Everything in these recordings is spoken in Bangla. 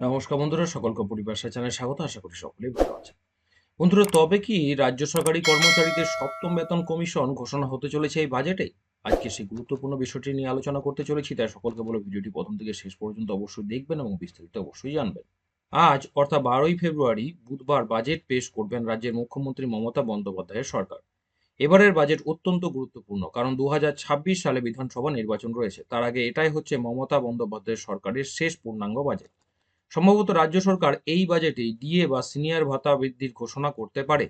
নমস্কার বন্ধুরা, সকলকে পরিবার চ্যানেলে স্বাগত। আশা করি সকলেই ভালো আছেন। বন্ধুরা, তবে কি রাজ্য সরকারি কর্মচারীদের সপ্তম বেতন কমিশন ঘোষণা হতে চলেছে এই বাজেটে? আজকে সেই গুরুত্বপূর্ণ বিষয়টি নিয়ে আলোচনা করতে চলেছি, তাই সকলকে বলে ভিডিওটি প্রথম থেকে শেষ পর্যন্ত অবশ্যই দেখবেন এবং বিস্তারিত অবশ্যই জানবেন। আজ, অর্থাৎ বারোই ফেব্রুয়ারি, বুধবার বাজেট পেশ করবেন রাজ্যের মুখ্যমন্ত্রী মমতা বন্দ্যোপাধ্যায়ের সরকার। এবারের বাজেট অত্যন্ত গুরুত্বপূর্ণ, কারণ দু হাজার ছাব্বিশ সালে বিধানসভা নির্বাচন রয়েছে। তার আগে এটাই হচ্ছে মমতা বন্দ্যোপাধ্যায়ের সরকারের শেষ পূর্ণাঙ্গ বাজেট। সম্ভবত রাজ্য সরকার এই বাজেটেই ডিএ বা সিনিয়র ভাতা বৃদ্ধির ঘোষণা করতে পারে।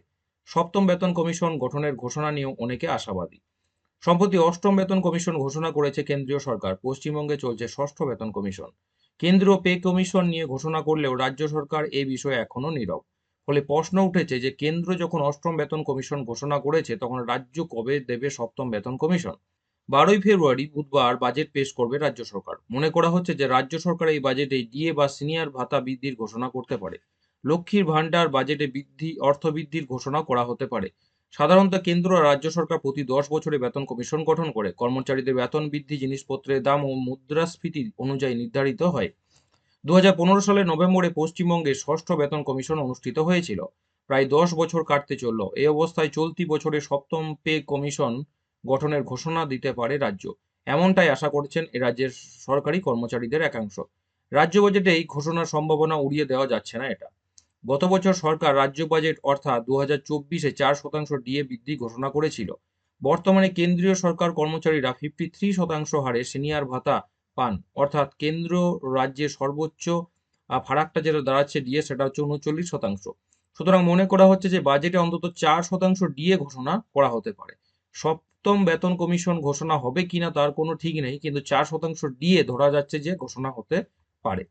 সপ্তম বেতন কমিশন গঠনের ঘোষণা নিয়েও অনেকে আশাবাদী। সম্প্রতি অষ্টম বেতন কমিশন ঘোষণা করেছে কেন্দ্রীয় সরকার, পশ্চিমবঙ্গে চলছে ষষ্ঠ বেতন কমিশন। কেন্দ্রীয় পে কমিশন নিয়ে ঘোষণা করলেও রাজ্য সরকার এই বিষয়ে এখনও নীরব। ফলে প্রশ্ন উঠেছে যে, কেন্দ্র যখন অষ্টম বেতন কমিশন ঘোষণা করেছে, তখন রাজ্য কবে দেবে সপ্তম বেতন কমিশন? বারোই ফেব্রুয়ারি বুধবার বাজেট পেশ করবে রাজ্য সরকার। মনে করা হচ্ছে যে রাজ্য সরকার এই বাজেটে ডিএ বা সিনিয়র ভাতা বৃদ্ধির ঘোষণা করতে পারে। লক্ষ্মীর ভান্ডার বাজেটে বৃদ্ধি, অর্থ বৃদ্ধির ঘোষণা করা হতে পারে। সাধারণত কেন্দ্র আর রাজ্য সরকার প্রতি দশ বছরে বেতন কমিশন গঠন করে। কর্মচারীদের বেতন বৃদ্ধি, জিনিসপত্রের দাম ও মুদ্রাস্ফীতি অনুযায়ী নির্ধারিত হয়। দু সালের নভেম্বরে পশ্চিমবঙ্গে ষষ্ঠ বেতন কমিশন অনুষ্ঠিত হয়েছিল। প্রায় দশ বছর কাটতে চলল। এই অবস্থায় চলতি বছরে সপ্তম পে কমিশন গঠনের ঘোষণা দিতে পারে রাজ্য। এমনটাই আশা করছেন এ রাজ্যের সরকারি কর্মচারীদের একাংশ। রাজ্য বাজেটে এই ঘোষণার সম্ভাবনা উড়িয়ে দেওয়া যাচ্ছে না এটা। গত বছর সরকার রাজ্য বাজেট অর্থাৎ দু হাজার চব্বিশে চার শতাংশ ডিএ বৃদ্ধি ঘোষণা করেছিল। বর্তমানে কেন্দ্রীয় সরকার কর্মচারীরা ফিফটি থ্রি শতাংশ হারে সিনিয়র ভাতা পান। অর্থাৎ কেন্দ্র রাজ্যের সর্বোচ্চ ফারাকটা যেটা দাঁড়াচ্ছে ডিএ সেটা হচ্ছে উনচল্লিশ শতাংশ। সুতরাং মনে করা হচ্ছে যে বাজেটে অন্তত চার শতাংশ ডিএ ঘোষণা করা হতে পারে। সপ্তম বেতন কমিশন ঘোষণা হবে কিনা তার কোনো ঠিক নেই, কিন্তু চার শতাংশ দিয়ে ধরা যাচ্ছে যে ঘোষণা হতে পারে।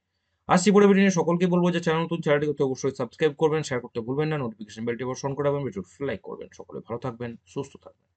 আসছি পরে ভিডিও সকলকে বলব যে চ্যানেল নতুন চ্যানেলটি করতে অবশ্যই সাবস্ক্রাইব করবেন শেয়ার করতে ভুলবেন না নোটিফিকেশন বেলটি অবশ্যই অন করে ভিডিওটি লাইক করবেন, সকলে ভালো থাকবেন, সুস্থ থাকবেন।